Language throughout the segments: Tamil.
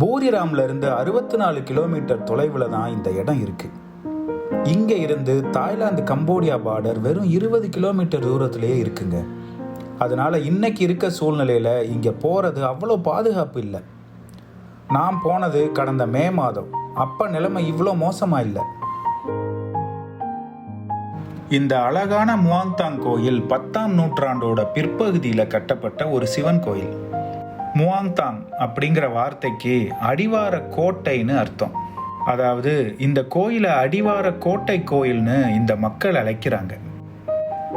பூரிராம்ல இருந்து அறுபத்தி நாலு கிலோமீட்டர் தொலைவில் தான் இந்த இடம் இருக்கு. இங்க இருந்து தாய்லாந்து கம்போடியா பார்டர் வெறும் இருபது கிலோமீட்டர் தூரத்திலேயே இருக்குங்க. அதனால இன்னைக்கு இருக்க சூழ்நிலையில இங்க போறது அவ்வளோ பாதுகாப்பு இல்லை. நான் போனது கடந்த மே மாதம். அப்ப நிலைமை இவ்வளோ மோசமா இல்லை. இந்த அழகான முவாங்தாங் கோயில் பத்தாம் நூற்றாண்டோட பிற்பகுதியில் கட்டப்பட்ட ஒரு சிவன் கோயில். முவாங்தாங் அப்படிங்கிற வார்த்தைக்கு அடிவார கோட்டைன்னு அர்த்தம். அதாவது இந்த கோயிலை அடிவார கோட்டை கோயில்னு இந்த மக்கள் அழைக்கிறாங்க.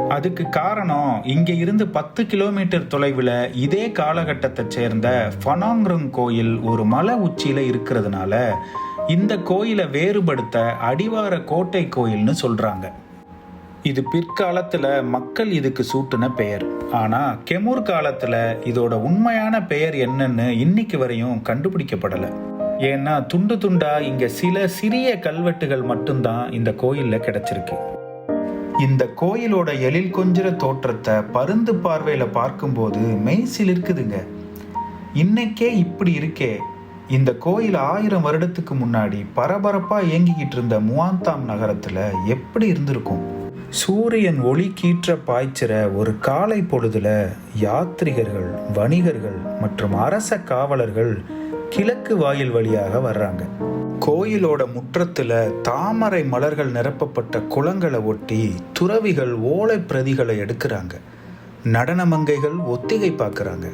அதுக்கு காரணம் இங்க இருந்து பத்து கிலோமீட்டர் தொலைவில் இதே காலகட்டத்தை சேர்ந்த ஃபனாங்ருங் கோயில் ஒரு மலை உச்சியில இருக்கிறதுனால இந்த கோயிலை வேறுபடுத்த அடிவார கோட்டை கோயில்னு சொல்றாங்க. இது பிற்காலத்தில் மக்கள் இதுக்கு சூட்டின பெயர். ஆனால் கெமூர் காலத்தில் இதோட உண்மையான பெயர் என்னன்னு இன்னைக்கு வரையும் கண்டுபிடிக்கப்படலை. ஏன்னா துண்டு துண்டா இங்கே சில சிறிய கல்வெட்டுகள் மட்டும்தான் இந்த கோயிலில் கிடைச்சிருக்கு. இந்த கோயிலோட எழில் கொஞ்சிற தோற்றத்தை பருந்து பார்வையில் பார்க்கும்போது மெய்சில் இருக்குதுங்க. இன்னைக்கே இப்படி இருக்கே. இந்த கோயில் ஆயிரம் வருடத்துக்கு முன்னாடி பரபரப்பாக இயங்கிக்கிட்டு இருந்த முவாந்தாம் நகரத்தில் எப்படி இருந்திருக்கும்? சூரியன் ஒளி கீற்ற பாய்ச்சிற ஒரு காலை பொழுதுல யாத்ரிகர்கள் வணிகர்கள் மற்றும் அரச காவலர்கள் கிழக்கு வாயில் வழியாக வர்றாங்க. கோயிலோட முற்றத்துல தாமரை மலர்கள் நிரப்பப்பட்ட குளங்களை ஒட்டி துறவிகள் ஓலை பிரதிகளை எடுக்கிறாங்க. நடனமங்கைகள் ஒத்திகை பார்க்குறாங்க.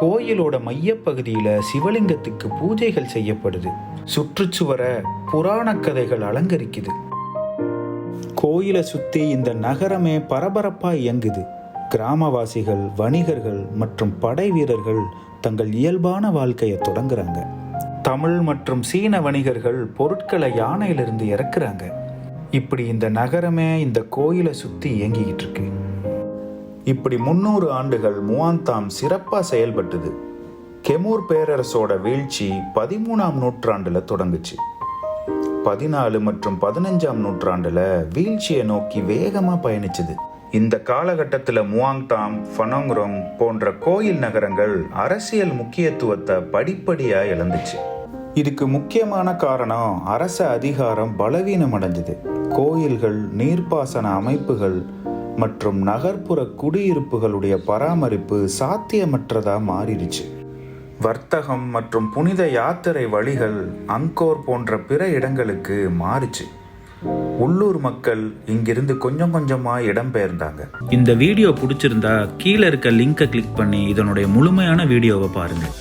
கோயிலோட மையப்பகுதியில சிவலிங்கத்துக்கு பூஜைகள் செய்யப்படுது. சுற்றுச்சுவரை புராண கதைகள் அலங்கரிக்குது. கோயிலை சுற்றி இந்த நகரமே பரபரப்பாக இயங்குது. கிராமவாசிகள் வணிகர்கள் மற்றும் படை வீரர்கள் தங்கள் இயல்பான வாழ்க்கையை தொடங்குறாங்க. தமிழ் மற்றும் சீன வணிகர்கள் பொருட்களை யானையிலிருந்து இறக்குறாங்க. இப்படி இந்த நகரமே இந்த கோயிலை சுற்றி இயங்கிக்கிட்டு இருக்கு. இப்படி முன்னூறு ஆண்டுகள் முவாந்தாம் சிறப்பாக செயல்பட்டது. கெமூர் பேரரசோட வீழ்ச்சி பதிமூணாம் நூற்றாண்டில் தொடங்குச்சு. பதினாலு மற்றும் பதினஞ்சாம் நூற்றாண்டுல வீழ்ச்சியை நோக்கி வேகமா பயணிச்சது. இந்த காலகட்டத்தில் முவாங்டாம் ஃபனோங்ரோங் போன்ற கோயில் நகரங்கள் அரசியல் முக்கியத்துவத்தை படிப்படியாக இழந்துச்சு. இதுக்கு முக்கியமான காரணம் அரச அதிகாரம் பலவீனம் அடைஞ்சது கோயில்கள் நீர்ப்பாசன அமைப்புகள் மற்றும் நகர்ப்புற குடியிருப்புகளுடைய பராமரிப்பு சாத்தியமற்றதாக மாறிடுச்சு. வர்த்தகம் மற்றும் புனித யாத்திரை வழிகள் அங்கோர் போன்ற பிற இடங்களுக்கு மாறுச்சு. உள்ளூர் மக்கள் இங்கிருந்து கொஞ்சம் கொஞ்சமா இடம்பெயர்ந்தாங்க இந்த வீடியோ பிடிச்சிருந்தா கீழே இருக்க லிங்கை கிளிக் பண்ணி இதனுடைய முழுமையான வீடியோவை பாருங்கள்